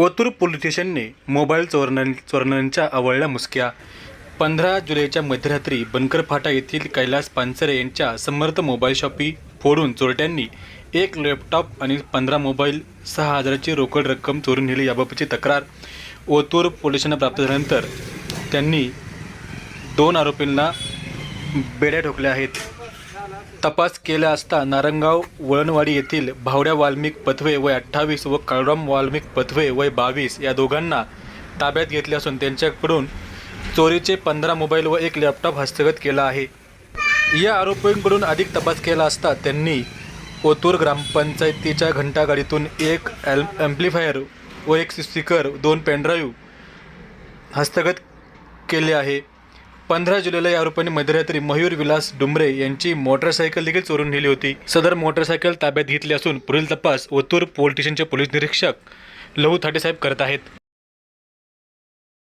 Otur police स्टेशनने mobile चोरण चोरण्यांच्या आवळल्या मुसक्या. पंधरा जुलैच्या मध्यरात्री बनकर फाटा येथील कैलास पानसरे यांच्या समर्थ मोबाईल शॉपी फोडून चोरट्यांनी एक लॅपटॉप आणि पंधरा मोबाईल सहा हजाराची रोकड रक्कम चोरून नेली याबाबतची तक्रार ओतूर पोलिसांना प्राप्त झाल्यानंतर त्यांनी दोन आरोपींना बेड्या ठोकल्या आहेत. तपास केला असता नारंगाव वळणवाडी येथील भावड्या वाल्मिक पथवे वय अठ्ठावीस व काळराम वाल्मिक पथवे वय बावीस या दोघांना ताब्यात घेतले असून त्यांच्याकडून चोरीचे पंधरा मोबाईल व एक लॅपटॉप हस्तगत केला आहे. या आरोपींकडून अधिक तपास केला असता त्यांनी ओतूर ग्रामपंचायतीच्या घंटागाडीतून एक ॲल ॲम्प्लिफायर व एक स्पीकर दोन पेनड्राईव्ह हस्तगत केले आहे. पंधरा जुलैला या आरोपाने मध्यरात्री मयूर विलास डुमरे यांची मोटरसायकल देखील चोरून नेली होती. सदर मोटरसायकल ताब्यात घेतली असून पुढील तपास ओतूर पोलीस स्टेशनचे पोलीस निरीक्षक लहू थाटेसाहेब करत आहेत.